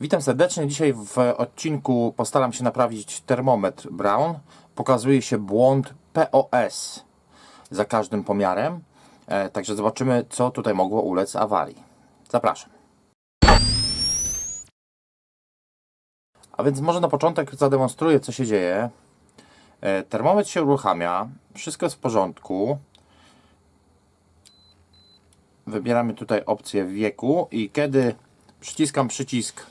Witam serdecznie. Dzisiaj w odcinku postaram się naprawić termometr Brown. Pokazuje się błąd POS za każdym pomiarem. E, Także zobaczymy, co tutaj mogło ulec awarii. Zapraszam. A więc może na początek zademonstruję, co się dzieje. E, Termometr się uruchamia, wszystko jest w porządku. Wybieramy tutaj opcję wieku i kiedy przyciskam przycisk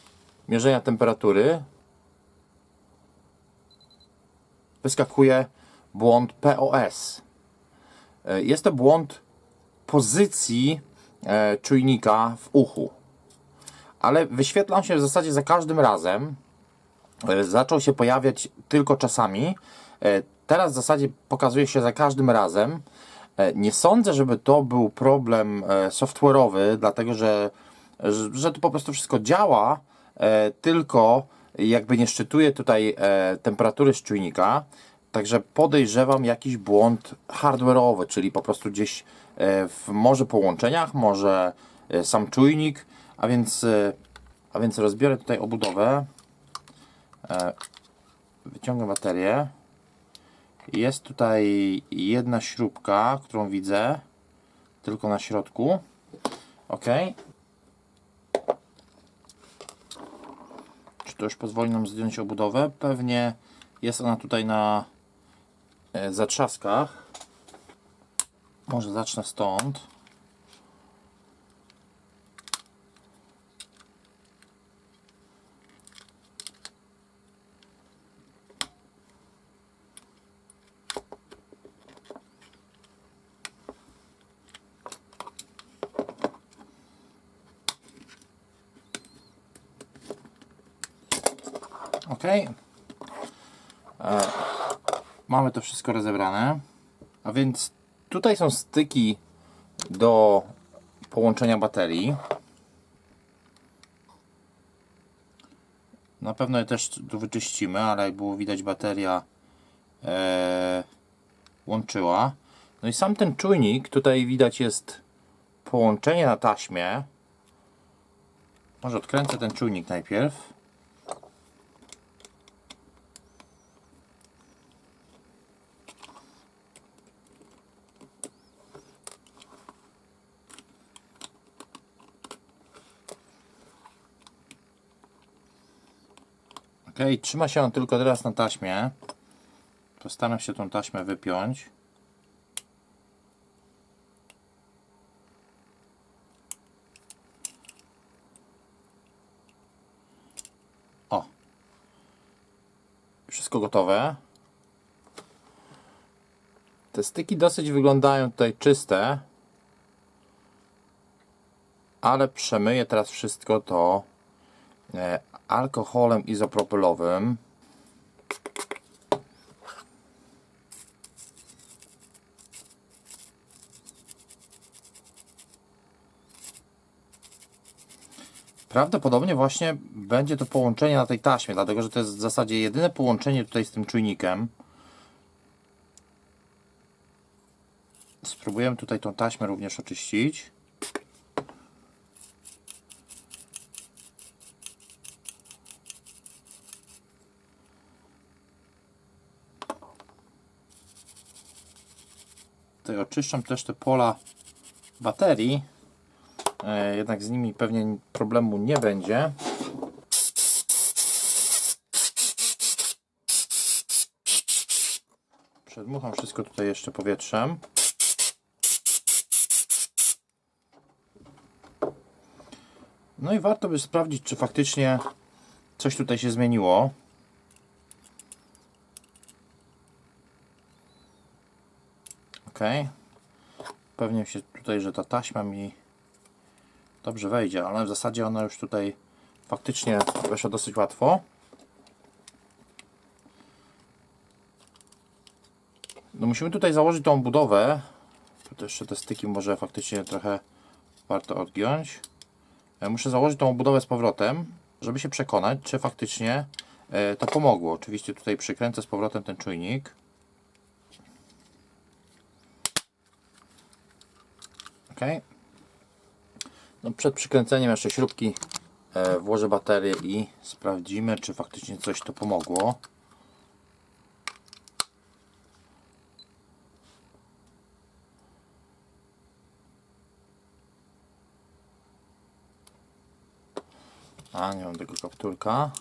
mierzenia temperatury, wyskakuje błąd POS. E, Jest to błąd pozycji e, czujnika w uchu, ale wyświetlam się w zasadzie za każdym razem. E, Zaczął się pojawiać tylko czasami. Teraz w zasadzie pokazuje się za każdym razem. Nie sądzę, żeby to był problem software'owy, dlatego że, że, to po prostu wszystko działa, tylko jakby nie szczytuje tutaj e, temperatury z czujnika. Także podejrzewam jakiś błąd hardware'owy, czyli po prostu gdzieś e, w może połączeniach, może e, sam czujnik, a więc, e, a więc rozbiorę tutaj obudowę. E, Wyciągam baterię. Jest tutaj jedna śrubka, którą widzę, tylko na środku. Ok. To już pozwoli nam zdjąć obudowę? Pewnie jest ona tutaj na e, zatrzaskach. Może zacznę stąd. Ok. E, mamy to wszystko rozebrane. A więc tutaj są styki do połączenia baterii. Na pewno je też tu wyczyścimy, ale jak było widać bateria e, łączyła. No i sam ten czujnik, tutaj widać jest połączenie na taśmie. Może odkręcę ten czujnik najpierw. Ok, trzyma się on tylko teraz na taśmie. Postaram się tą taśmę wypiąć. O. Wszystko gotowe. Te styki dosyć wyglądają tutaj czyste. Ale przemyję teraz wszystko to alkoholem izopropylowym. Prawdopodobnie właśnie będzie to połączenie na tej taśmie, dlatego że to jest w zasadzie jedyne połączenie tutaj z tym czujnikiem. Spróbujemy tutaj tą taśmę również oczyścić. Tutaj oczyszczam też te pola baterii. E, jednak z nimi pewnie problemu nie będzie. Przedmucham wszystko tutaj jeszcze powietrzem. No i warto by sprawdzić, czy faktycznie coś tutaj się zmieniło. Ok. Pewnie się tutaj, że ta taśma mi dobrze wejdzie, ale w zasadzie ona już tutaj faktycznie weszła dosyć łatwo. No musimy tutaj założyć tą budowę. Tu jeszcze te styki może faktycznie trochę warto odgiąć. Muszę założyć tą budowę z powrotem, żeby się przekonać, czy faktycznie e, to pomogło. Oczywiście tutaj przykręcę z powrotem ten czujnik. Ok. No przed przykręceniem jeszcze śrubki e, włożę baterię i sprawdzimy, czy faktycznie coś to pomogło. A, nie mam tego kapturka.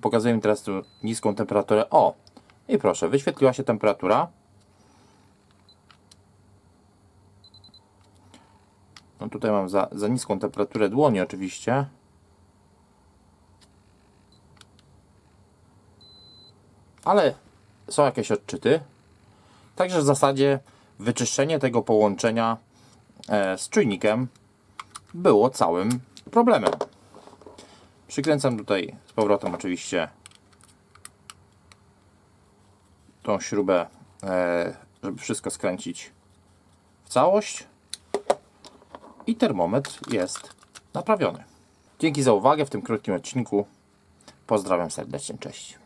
Pokazuję mi teraz tu niską temperaturę. O! I proszę, wyświetliła się temperatura. No tutaj mam za, za niską temperaturę dłoni oczywiście. Ale są jakieś odczyty. Także w zasadzie wyczyszczenie tego połączenia e, z czujnikiem było całym problemem. Przykręcam tutaj z powrotem oczywiście tą śrubę, e, żeby wszystko skręcić w całość. I termometr jest naprawiony. Dzięki za uwagę w tym krótkim odcinku. Pozdrawiam serdecznie, cześć.